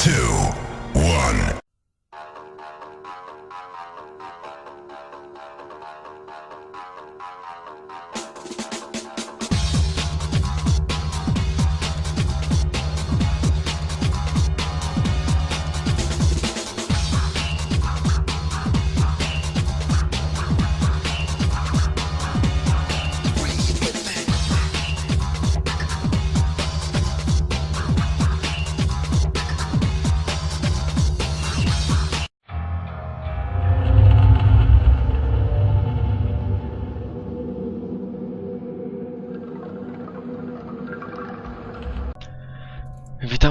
two,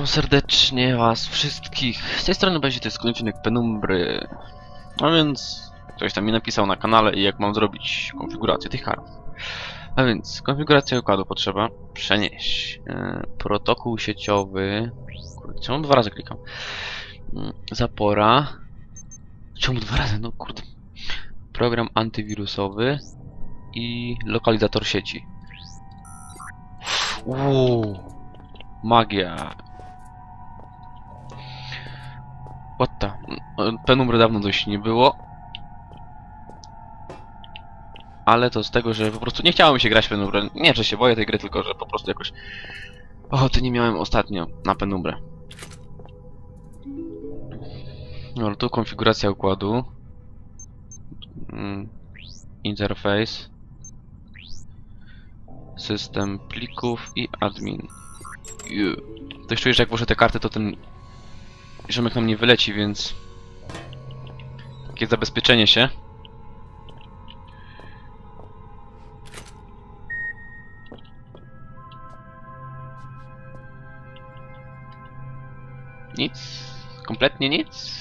serdecznie was wszystkich. Z tej strony będzie to jest odcinek Penumbry. A więc ktoś tam mi napisał na kanale jak mam zrobić konfigurację tych kart. A więc konfiguracja układu potrzeba przenieść. E, protokół sieciowy. Kurde, czemu dwa razy klikam? Mm, Zapora. Czemu dwa razy? No kurde. Program antywirusowy i lokalizator sieci. Uuu. Magia. What the? Penumbry dawno dość nie było. Ale to z tego, że po prostu nie chciało mi się grać w Penumbrę. Nie, że się boję tej gry, tylko że po prostu jakoś... Ochoty nie miałem ostatnio na Penumbrę. No, tu konfiguracja układu. Mm, Interface. System plików i admin. Ju. Też czuję, że jak włożę te karty, to ten ziomek nam nie wyleci, więc... Takie zabezpieczenie się. Nic. Kompletnie nic.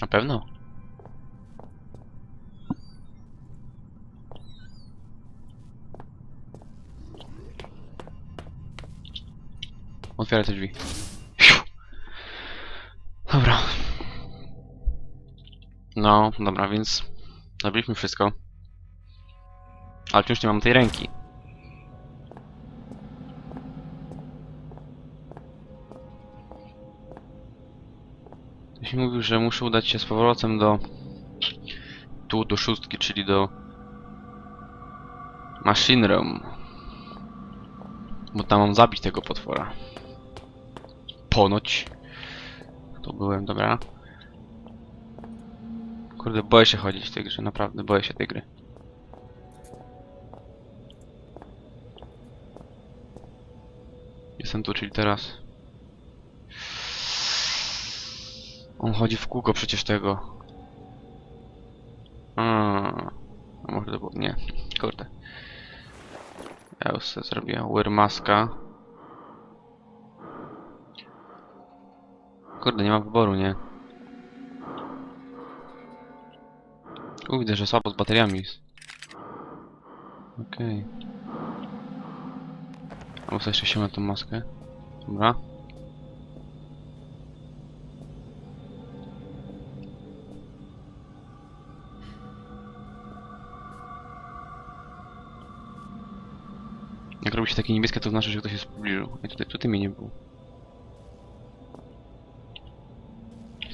Na pewno. Otwieraj te drzwi. Fiu. Dobra. No, dobra, więc zrobiliśmy wszystko. Ale wciąż nie mam tej ręki. Ktoś mi mówił, że muszę udać się z powrotem do... Tu, do szóstki, czyli do... Machine Room. Bo tam mam zabić tego potwora. Ponoć. Tu byłem, dobra. Kurde, boję się chodzić w tej grze, naprawdę boję się tej gry. Jestem tu, czyli teraz. On chodzi w kółko przecież tego. A może to było... Nie, kurde. Ja już sobie zrobię wear Kurde, nie ma wyboru, nie? U, widzę, że słabo z bateriami jest. Okej. A muszę jeszcze ściągnąć tą maskę. Dobra. Jak robi się takie niebieskie, to znaczy, że ktoś w pobliżu. I tutaj, tutaj mnie nie było.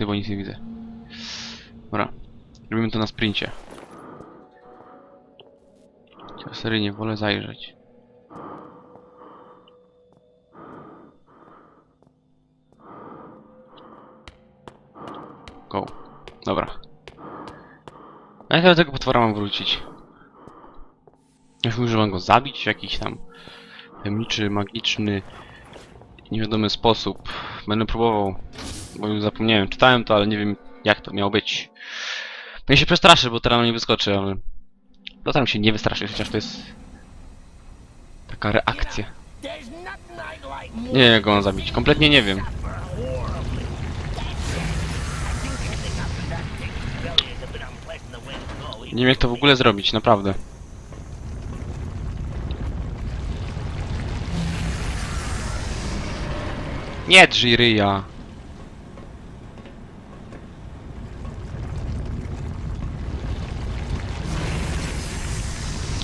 Tutaj, bo nic nie widzę. Dobra. Robimy to na sprincie. Ja seryjnie wolę zajrzeć. Go. Dobra. Jak ja do tego potwora mam wrócić? Już mam go zabić w jakiś tam tajemniczy, magiczny, niewiadomy sposób. Będę próbował, bo już zapomniałem. Czytałem to, ale nie wiem jak to miało być. No i się przestraszę, bo teraz nie wyskoczy, ale... Postaram się nie wystraszyć, chociaż to jest... Taka reakcja. Nie wiem jak go mam zabić, kompletnie nie wiem. Nie wiem jak to w ogóle zrobić, naprawdę. Nie drzyj ryja.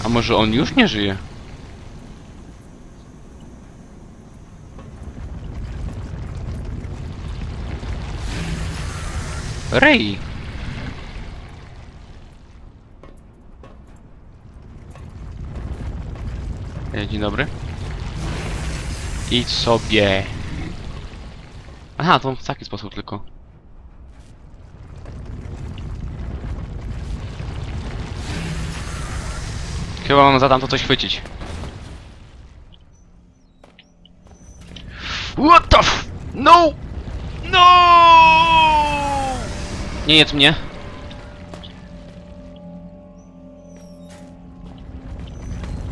A może on już nie żyje? Rej! Dzień dobry. Idź sobie. Aha, to w taki sposób tylko. Chyba mam zadam to coś chwycić. What the f... No! No! Nie jedz mnie.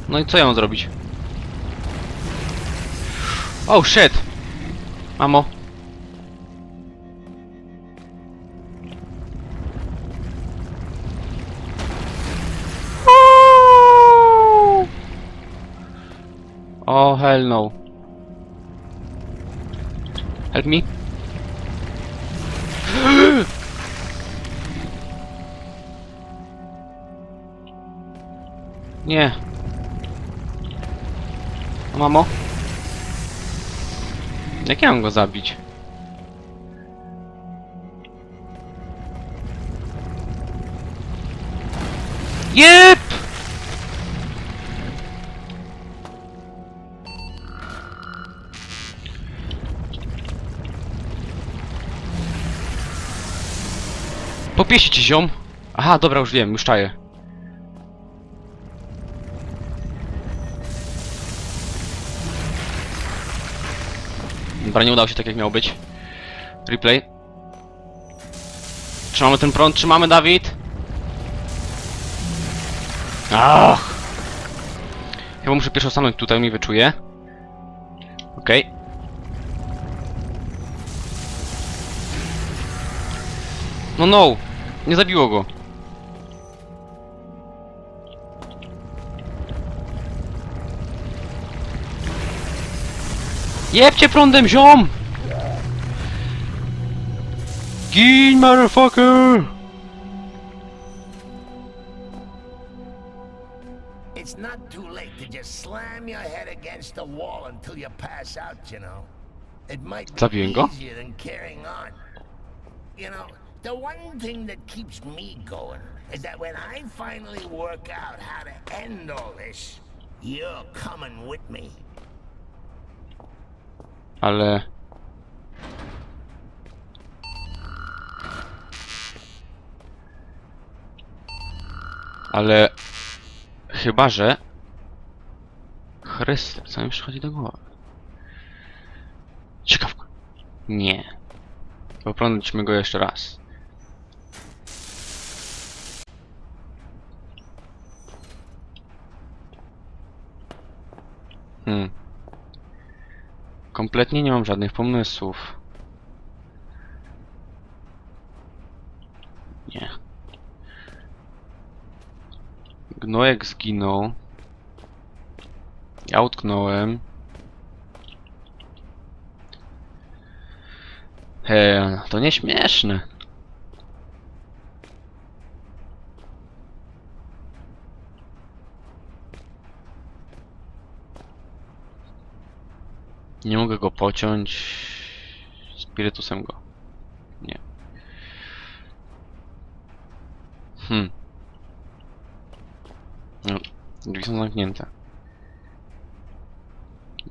No i co ja mam zrobić? Oh shit! Mamo. Oh hell no. Help me. Nie. A mamo? Jak ja mam go zabić? Jep! Popieści ci ziom. Aha, dobra, już wiem, już czaję. Dobra, nie udało się tak jak miało być. Replay. Trzymamy ten prąd, trzymamy Dawid. Ach! Chyba muszę pierwszy stanąć tutaj, mi wyczuje. Okej. No no! Nie zabiło go. Jebcie prądem, ziom! Gin, motherfucker! It's not too late to just slam your head against the wall until you pass out, you know. It might be Zabiłem go? easier than carrying on. You know, the one thing that keeps me going is that when I finally work out how to end all this, you're coming with me. Ale... Ale... Chyba, że... Chryste, co mi przychodzi do głowy? Ciekawka. Nie. Poprądźmy go jeszcze raz. Hmm. Kompletnie nie mam żadnych pomysłów. Nie. Gnojek zginął. Ja utknąłem. He, to nieśmieszne. Nie mogę go pociąć spirytusem go. Nie. Hmm. No, drzwi są zamknięte.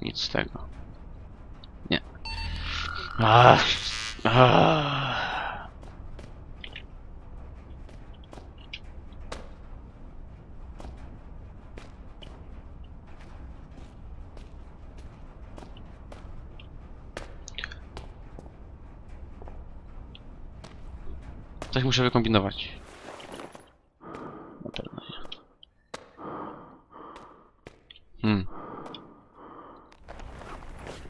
Nic z tego. Nie. Ach. Ach. Coś muszę wykombinować. Na pewno nie. Hmm.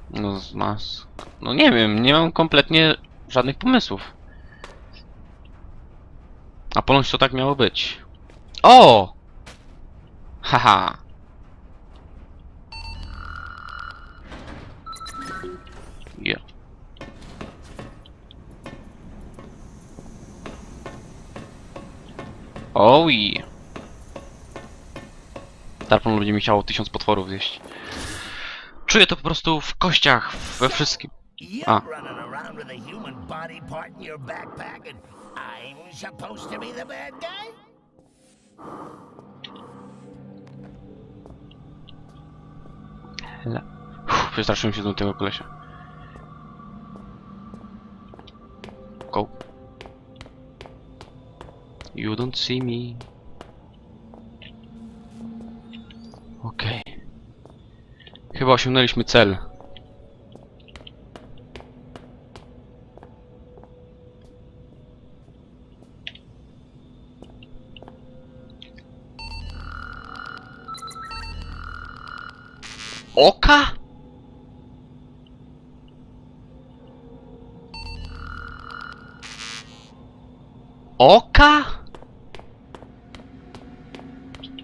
No z nas. No nie wiem, nie mam kompletnie żadnych pomysłów. A ponoć to tak miało być. O! Haha. Ja. Oj. Tarpon będzie mi chciało tysiąc potworów zjeść. Czuję to po prostu w kościach, we wszystkim. A human body part in your You don't see me. Okej. Chyba osiągnęliśmy cel. Oka? Oka?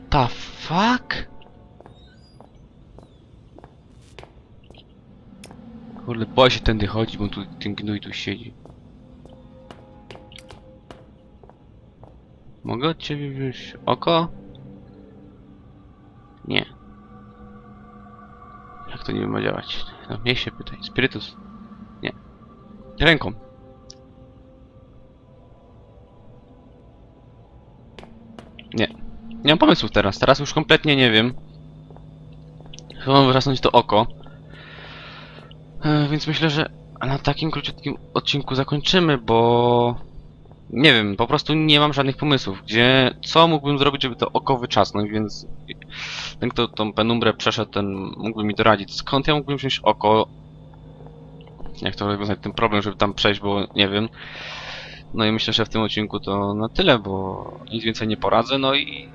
The fuck? Kurde, boję się tędy chodzić, bo tu ten gnój tu siedzi. Mogę od ciebie wziąć oko? Nie. Jak to nie ma działać? No, mnie się pytaj. Spirytus. Nie. Ręką. Nie. Nie mam pomysłów teraz. Teraz już kompletnie nie wiem. Chyba mam wyrasnąć to oko. E, więc myślę, że na takim króciutkim odcinku zakończymy, bo... Nie wiem, po prostu nie mam żadnych pomysłów, gdzie... Co mógłbym zrobić, żeby to oko wyczasnąć, więc... Ten, kto tą penumbrę przeszedł, ten mógłby mi doradzić. Skąd ja mógłbym wziąć oko? Jak to rozwiązać ten problem, żeby tam przejść, bo nie wiem. No i myślę, że w tym odcinku to na tyle, bo nic więcej nie poradzę, no i...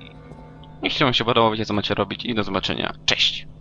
Jeśli wam się podobało, wiecie co macie robić i do zobaczenia. Cześć!